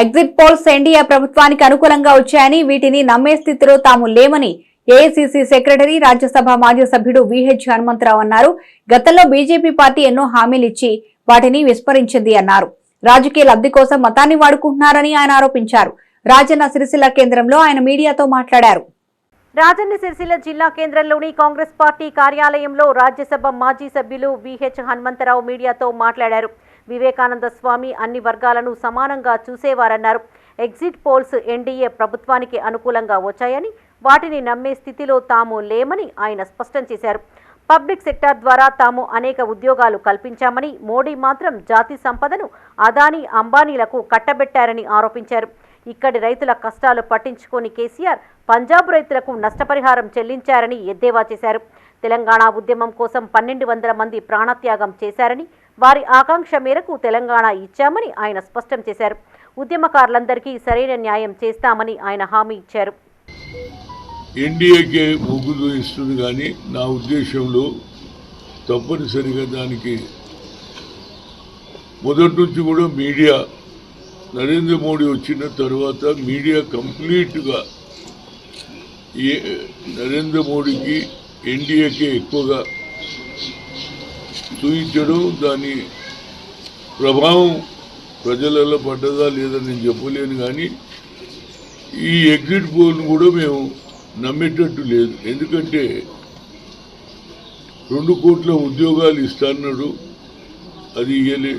Exit polls NDA ప్రభుత్వానికి అనుకూలంగా వచ్చాయని వీటిని నమ్మే స్థితిలో తాము లేమని ఏఐసీసీ సెక్రటరీ రాజ్యసభ మాజీ సభ్యుడు విహెచ్ హనుమంతరావు అన్నారు. గతంలో బీజేపీ పార్టీ ఎన్నో హామీలు ఇచ్చి వాటిని విస్మరించింది అన్నారు. రాజకీయ లబ్ధి కోసం మతాన్ని వాడుకుంటున్నారని ఆయన ఆరోపించారు. రాజన్న సిరిసిల్ల కేంద్రంలో ఆయన మీడియాతో మాట్లాడారు. రాజన్న సిరిసిల్ల జిల్లా కేంద్రంలోని కాంగ్రెస్ పార్టీ కార్యాలయంలో రాజ్యసభ మాజీ సభ్యులు విహెచ్ హనుమంతరావు మీడియాతో మాట్లాడారు. వివేకానంద స్వామి అన్ని వర్గాలను సమానంగా చూసేవారన్నారు. ఎగ్జిట్ పోల్స్ ఎన్డీఏ ప్రభుత్వానికి అనుకూలంగా వచ్చాయని వాటిని నమ్మే స్థితిలో తాము లేమని ఆయన స్పష్టం చేశారు. పబ్లిక్ సెక్టార్ ద్వారా తాము అనేక ఉద్యోగాలు కల్పించామని మోడీ మాత్రం జాతి సంపదను అదానీ అంబానీలకు కట్టబెట్టారని ఆరోపించారు. ఇక్కడి రైతుల కష్టాలు పట్టించుకొని కేసీఆర్ పంజాబ్ రైతులకు నష్టపరిహారం చెల్లించారని ఎద్దేవా చేశారు. తెలంగాణ ఉద్యమం కోసం పన్నెండు వందల మంది ప్రాణత్యాగం చేశారని వారి ఆకాంక్ష మేరకు తెలంగాణ ఇచ్చామని ఆయన స్పష్టం చేశారు. ఉద్యమకారులందరికీ సరైన న్యాయం చేస్తామని ఆయన హామీ ఇచ్చారు. ఎన్డీఏకే ముగ్గులు ఇస్తుంది కానీ నా ఉద్దేశంలో తప్పనిసరిగా దానికి మొదటి నుంచి కూడా మీడియా నరేంద్ర మోడీ వచ్చిన తర్వాత మీడియా కంప్లీట్గా ఏ నరేంద్ర మోడీకి ఎన్డీఏకే ఎక్కువగా చూపించడం దాని ప్రభావం ప్రజలలో పడ్డదా లేదా నేను చెప్పలేను కానీ ఈ ఎగ్జిట్ పోల్ను కూడా మేము నమ్మేటట్టు లేదు. ఎందుకంటే రెండు కోట్ల ఉద్యోగాలు ఇస్తాన్నాడు అది ఇయ్యలే.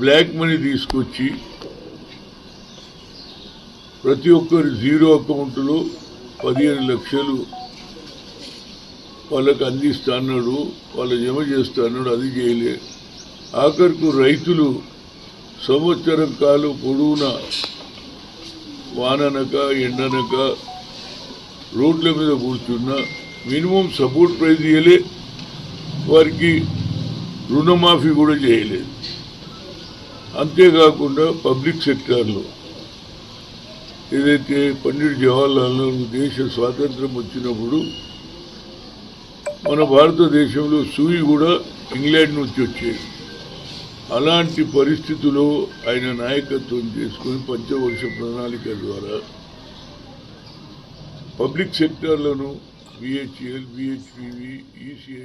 బ్లాక్ మనీ తీసుకొచ్చి ప్రతి ఒక్కరి జీరో అకౌంట్లో పదిహేను లక్షలు వాళ్ళకి అందిస్తాన్నాడు వాళ్ళు జమ చేస్తాన్నాడు అది చేయలే. ఆఖరికి రైతులు సంవత్సరం కాలం పొడవునా వాననక ఎండనక రోడ్ల మీద కూర్చున్నా మినిమం సపోర్ట్ ప్రైజ్ ఇవ్వలే వారికి రుణమాఫీ కూడా చేయలేదు. అంతేకాకుండా పబ్లిక్ సెక్టార్లో ఏదైతే పండిట్ జవహర్లాల్ నెహ్రూ దేశ స్వాతంత్రం వచ్చినప్పుడు మన భారతదేశంలో సూయి కూడా ఇంగ్లాండ్ నుంచి వచ్చేది. అలాంటి పరిస్థితుల్లో ఆయన నాయకత్వం చేసుకుని పంచవర్ష ప్రణాళిక ద్వారా పబ్లిక్ సెక్టార్లను బిహెచ్ఎల్ బిహెచ్పివి ఈసీఐ